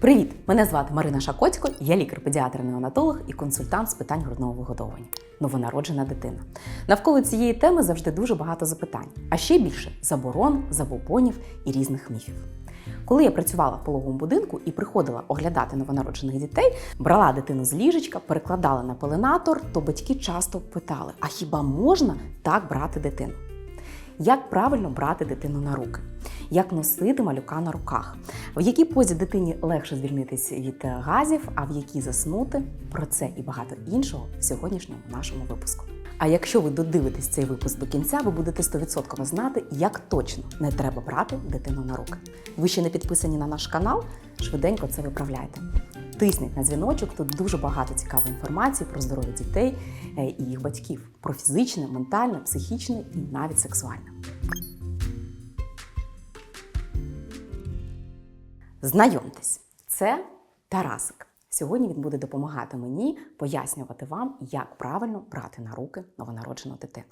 Привіт! Мене звати Марина Шакоцько, я лікар-педіатр-неонатолог і консультант з питань грудного вигодовування. Новонароджена дитина. Навколо цієї теми завжди дуже багато запитань, а ще більше заборон, забобонів і різних міфів. Коли я працювала в пологовому будинку і приходила оглядати новонароджених дітей, брала дитину з ліжечка, перекладала на пеленатор, то батьки часто питали: а хіба можна так брати дитину? Як правильно брати дитину на руки? Як носити малюка на руках? В якій позі дитині легше звільнитися від е, газів, а в якій заснути? Про це і багато іншого в сьогоднішньому нашому випуску. А якщо ви додивитесь цей випуск до кінця, ви будете 100% знати, як точно не треба брати дитину на руки. Ви ще не підписані на наш канал? Швиденько це виправляйте. Тисніть на дзвіночок, тут дуже багато цікавої інформації про здоров'я дітей е, і їх батьків, про фізичне, ментальне, психічне і навіть сексуальне. Знайомтесь, це Тарасик. Сьогодні він буде допомагати мені пояснювати вам, як правильно брати на руки новонароджену дитину.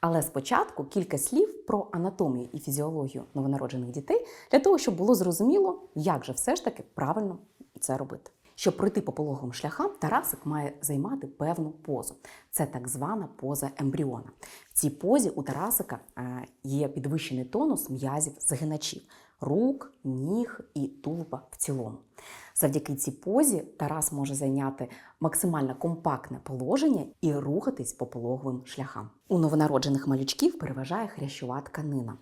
Але спочатку кілька слів про анатомію і фізіологію новонароджених дітей для того, щоб було зрозуміло, як же все ж таки правильно це робити. Щоб пройти по пологовим шляхам, Тарасик має займати певну позу. Це так звана поза ембріона. В цій позі у Тарасика е, є підвищений тонус м'язів загиначів рук, ніг і тулуба в цілому. Завдяки цій позі Тарас може зайняти максимально компактне положення і рухатись по пологовим шляхам. У новонароджених малючків переважає хрящова тканина,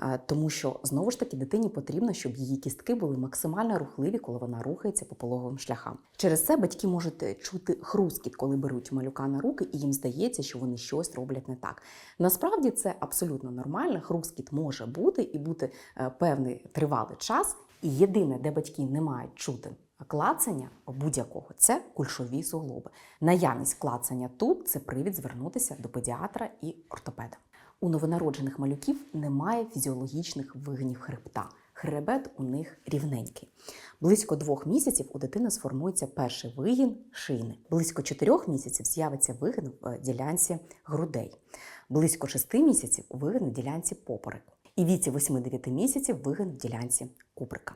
е, тому що знову ж таки дитині потрібно, щоб її кістки були максимально рухливі, коли вона рухається по пологовим шляхам. Через це батьки можуть чути хрускіт, коли беруть малюка на руки, і їм здається, що вони щось роблять не так. Насправді це абсолютно нормально. Хрускіт може бути і бути е, певний тривалий час. І єдине, де батьки не мають чути клацання будь-якого, це кульшові суглоби. Наявність клацання тут це привід звернутися до педіатра і ортопеда. У новонароджених малюків немає фізіологічних вигинів хребта. Хребет у них рівненький. Близько двох місяців у дитини сформується перший вигін шийний. Близько чотирьох місяців з'явиться вигин в ділянці грудей. Близько шести місяців вигин в ділянці попереку. І віці 8-9 місяців вигин в ділянці кубрика.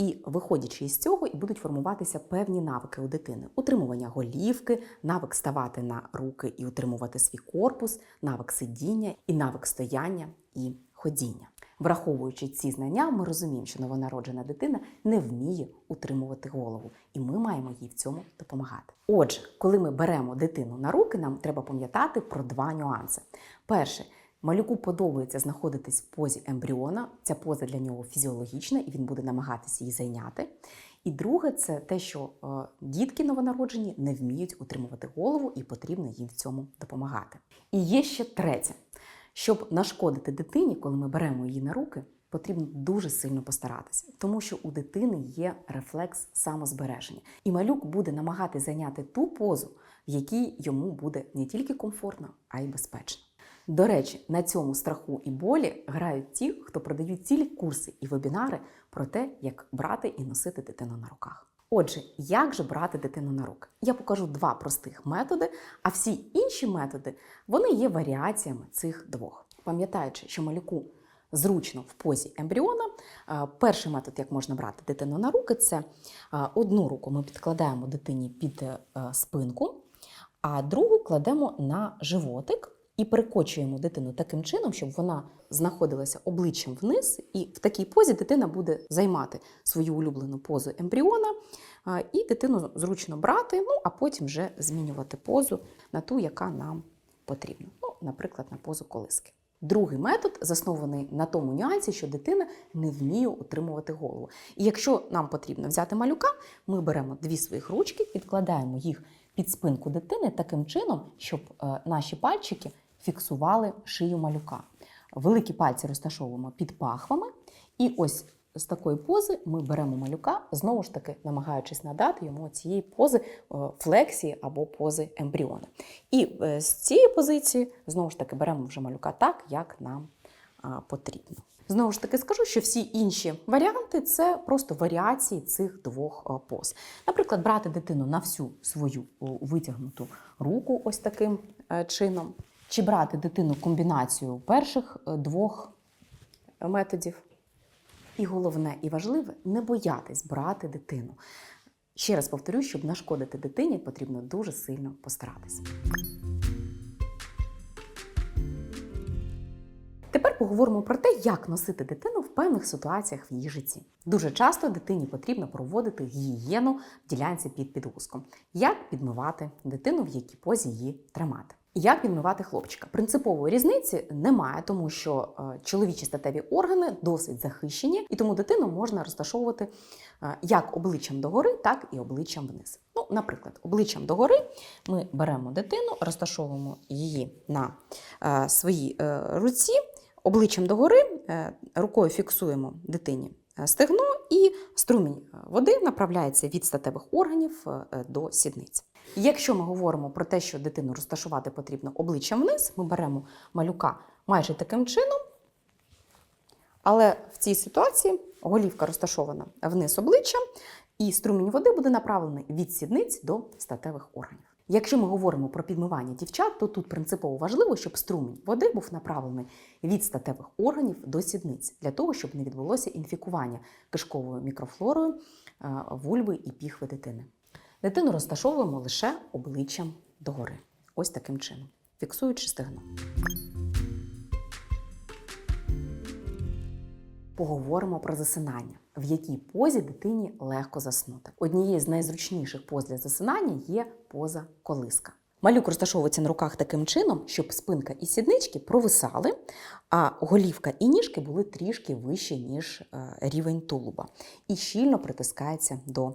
І виходячи із цього, і будуть формуватися певні навики у дитини: утримування голівки, навик ставати на руки і утримувати свій корпус, навик сидіння і навик стояння і ходіння. Враховуючи ці знання, ми розуміємо, що новонароджена дитина не вміє утримувати голову, і ми маємо їй в цьому допомагати. Отже, коли ми беремо дитину на руки, нам треба пам'ятати про два нюанси. Перше, Малюку подобається знаходитись в позі ембріона. Ця поза для нього фізіологічна, і він буде намагатися її зайняти. І друге, це те, що е, дітки новонароджені не вміють утримувати голову, і потрібно їм в цьому допомагати. І є ще третє: щоб нашкодити дитині, коли ми беремо її на руки, потрібно дуже сильно постаратися, тому що у дитини є рефлекс самозбереження, і малюк буде намагатися зайняти ту позу, в якій йому буде не тільки комфортно, а й безпечно. До речі, на цьому страху і болі грають ті, хто продають цілі курси і вебінари про те, як брати і носити дитину на руках. Отже, як же брати дитину на руки? Я покажу два простих методи, а всі інші методи вони є варіаціями цих двох. Пам'ятаючи, що малюку зручно в позі ембріона, перший метод, як можна брати дитину на руки, це одну руку ми підкладаємо дитині під е, спинку, а другу кладемо на животик і перекочуємо дитину таким чином, щоб вона знаходилася обличчям вниз, і в такій позі дитина буде займати свою улюблену позу ембріона, і дитину зручно брати, ну а потім вже змінювати позу на ту, яка нам потрібна. Ну, наприклад, на позу колиски. Другий метод заснований на тому нюансі, що дитина не вміє утримувати голову. І якщо нам потрібно взяти малюка, ми беремо дві своїх ручки, підкладаємо їх під спинку дитини таким чином, щоб е, наші пальчики фіксували шию малюка. Великі пальці розташовуємо під пахвами, і ось з такої пози ми беремо малюка, знову ж таки, намагаючись надати йому цієї пози е, флексії або пози ембріона. І е, з цієї позиції, знову ж таки, беремо вже малюка так, як нам потрібно. Знову ж таки, скажу, що всі інші варіанти це просто варіації цих двох е, поз. Наприклад, брати дитину на всю свою витягнуту руку, ось таким чином. Чи брати дитину комбінацію перших двох методів. І головне і важливе не боятись брати дитину. Ще раз повторю, щоб нашкодити дитині, потрібно дуже сильно постаратися. Тепер поговоримо про те, як носити дитину в певних ситуаціях в її житті. Дуже часто дитині потрібно проводити гігієну в ділянці під підгузком. Як підмивати дитину, в якій позі її тримати. Як підмивати хлопчика? Принципової різниці немає, тому що е, чоловічі статеві органи досить захищені, і тому дитину можна розташовувати е, як обличчям догори, так і обличчям вниз. Ну, наприклад, обличчям догори ми беремо дитину, розташовуємо її на е, своїй руці, обличчям догори, рукою фіксуємо дитині стегно, і струмінь е, води направляється від статевих органів е, до сідниць. Якщо ми говоримо про те, що дитину розташувати потрібно обличчям вниз, ми беремо малюка майже таким чином, але в цій ситуації голівка розташована вниз обличчям, і струмінь води буде направлений від сідниць до статевих органів. Якщо ми говоримо про підмивання дівчат, то тут принципово важливо, щоб струмінь води був направлений від статевих органів до сідниць, для того, щоб не відбулося інфікування кишковою мікрофлорою е, вульви і піхви дитини. Дитину розташовуємо лише обличчям догори. Ось таким чином, фіксуючи стегно. Поговоримо про засинання, в якій позі дитині легко заснути. Однією з найзручніших поз для засинання є поза колиска. Малюк розташовується на руках таким чином, щоб спинка і сіднички провисали, а голівка і ніжки були трішки вищі, ніж е, рівень тулуба, і щільно притискається до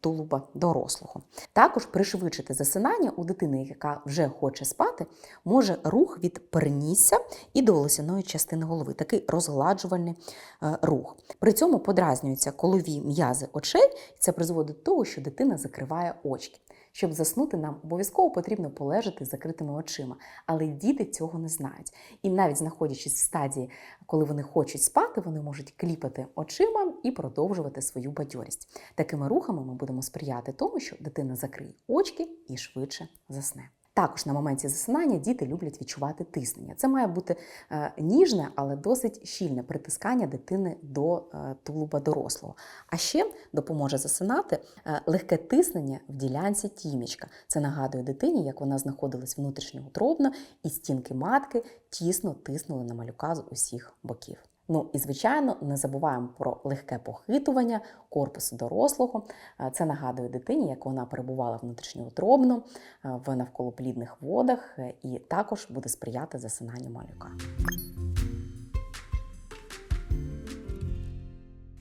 тулуба дорослого. Також пришвидшити засинання у дитини, яка вже хоче спати, може рух від перенісся і до волосяної частини голови, такий розгладжувальний е, рух. При цьому подразнюються колові м'язи очей, і це призводить до того, що дитина закриває очки. Щоб заснути, нам обов'язково потрібно полежати з закритими очима, але діти цього не знають. І навіть знаходячись в стадії, коли вони хочуть спати, вони можуть кліпати очима і продовжувати свою бадьорість. Такими рухами ми будемо сприяти тому, що дитина закриє очки і швидше засне. Також на моменті засинання діти люблять відчувати тиснення. Це має бути е, ніжне, але досить щільне притискання дитини до е, тулуба дорослого. А ще допоможе засинати е, легке тиснення в ділянці тімічка. Це нагадує дитині, як вона знаходилась внутрішньоутробно, і стінки матки тісно тиснули на малюка з усіх боків. Ну і звичайно, не забуваємо про легке похитування корпусу дорослого. Це нагадує дитині, як вона перебувала внутрішньоутробно в навколоплідних водах, е, і також буде сприяти засинанню малюка.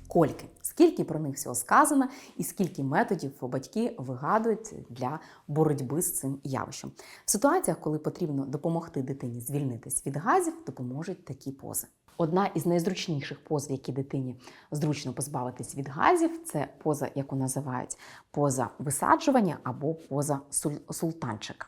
Кольки. Скільки про них всього сказано, і скільки методів батьки вигадують для боротьби з цим явищем. В ситуаціях, коли потрібно допомогти дитині звільнитись від газів, допоможуть такі пози. Одна із найзручніших поз, в якій дитині зручно позбавитись від газів, це поза, яку називають поза висаджування або поза султанчика.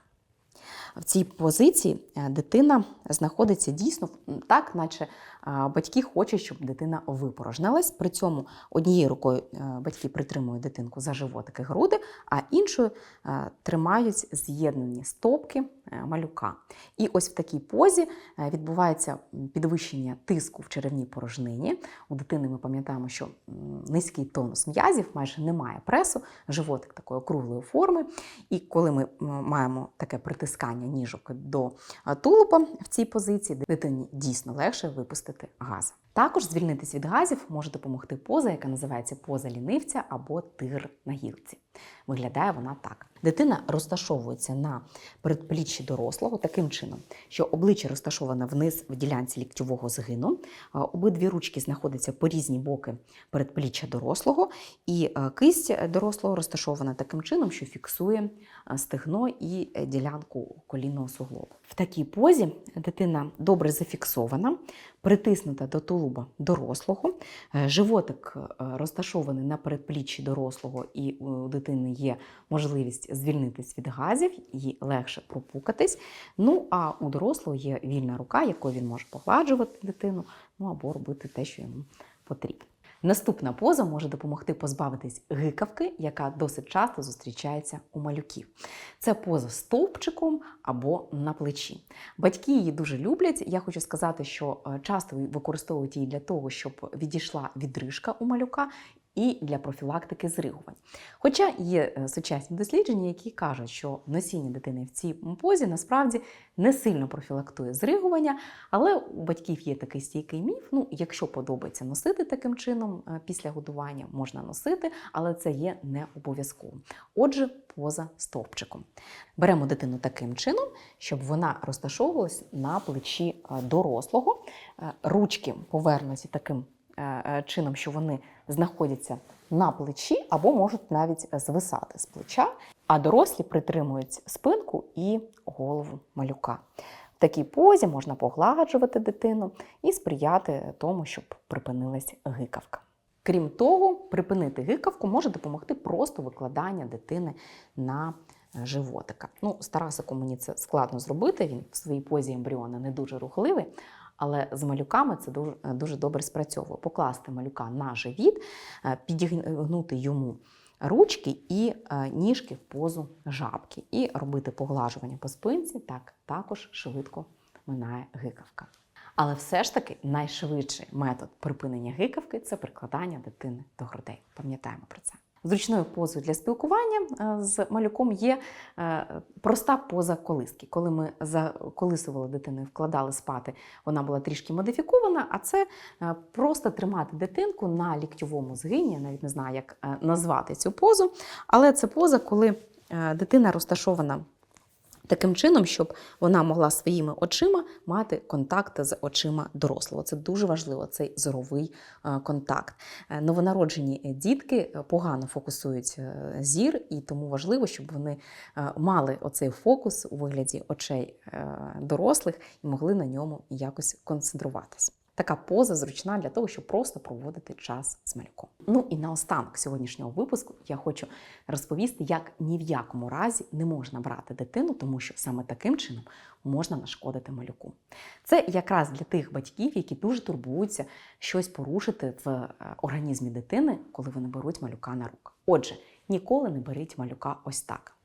В цій позиції е, дитина знаходиться дійсно так, наче батьки хочуть, щоб дитина випорожнилась. При цьому однією рукою е, батьки притримують дитинку за животики груди, а іншою е, тримають з'єднані стопки малюка. І ось в такій позі е, відбувається підвищення тиску в черевній порожнині. У дитини ми пам'ятаємо, що низький тонус м'язів, майже немає пресу, животик такої округлої форми. І коли ми маємо таке притискання ніжок до а, тулуба в цій позиції, дитині дійсно легше випустити гази. Також звільнитись від газів може допомогти поза, яка називається поза лінивця або тигр на гілці. Виглядає вона так. Дитина розташовується на передпліччі дорослого таким чином, що обличчя розташоване вниз в ділянці ліктьового згину, обидві ручки знаходяться по різні боки передпліччя дорослого, і е, кисть дорослого розташована таким чином, що фіксує е, стегно і ділянку колінного суглобу. В такій позі дитина добре зафіксована, притиснута до тулуба дорослого, е, животик розташований на передпліччі дорослого, і у дитини є можливість звільнитись від газів, їй легше пропукатись. Ну а у дорослого є вільна рука, якою він може погладжувати дитину, ну або робити те, що йому потрібно. Наступна поза може допомогти позбавитись гикавки, яка досить часто зустрічається у малюків. Це поза стовпчиком або на плечі. Батьки її дуже люблять. Я хочу сказати, що е, часто використовують її для того, щоб відійшла відрижка у малюка. І для профілактики зригувань. Хоча є е, сучасні дослідження, які кажуть, що носіння дитини в цій позі насправді не сильно профілактує зригування, але у батьків є такий стійкий міф. Ну, якщо подобається носити таким чином е, після годування, можна носити, але це є не обов'язково. Отже, поза стовпчиком. Беремо дитину таким чином, щоб вона розташовувалась на плечі е, дорослого. Ручки повернуті таким чином, що вони знаходяться на плечі або можуть навіть звисати з плеча, а дорослі притримують спинку і голову малюка. В такій позі можна погладжувати дитину і сприяти тому, щоб припинилась гикавка. Крім того, припинити гикавку може допомогти просто викладання дитини на животика. Ну, з Тарасиком мені це складно зробити, він в своїй позі ембріона не дуже рухливий, але з малюками це дуже, дуже добре спрацьовує. Покласти малюка на живіт, е, підігнути йому ручки і е, ніжки в позу жабки, і робити поглажування по спинці, так також швидко минає гикавка. Але все ж таки найшвидший метод припинення гикавки це прикладання дитини до грудей. Пам'ятаємо про це. Зручною позою для спілкування е, з малюком є е, проста поза колиски. Коли ми заколисували дитину і вкладали спати, вона була трішки модифікована, а це е, просто тримати дитинку на ліктьовому згині. Я навіть не знаю, як назвати цю позу. Але це поза, коли дитина розташована таким чином, щоб вона могла своїми очима мати контакт з очима дорослого. Це дуже важливо, цей зоровий е, контакт. Е, Новонароджені дітки е, погано фокусують зір, і тому важливо, щоб вони мали оцей фокус у вигляді очей дорослих і могли на ньому якось концентруватись. Така поза зручна для того, щоб просто проводити час з малюком. Ну і наостанок сьогоднішнього випуску я хочу розповісти, як ні в якому разі не можна брати дитину, тому що саме таким чином можна нашкодити малюку. Це якраз для тих батьків, які дуже турбуються щось порушити в е, організмі дитини, коли вони беруть малюка на руки. Отже, ніколи не беріть малюка ось так.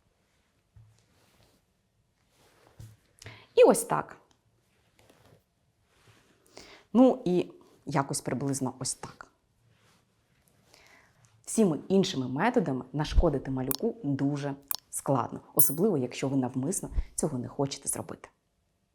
І ось так. Ну і якось приблизно ось так. Всіми іншими методами нашкодити малюку дуже складно, особливо якщо ви навмисно цього не хочете зробити.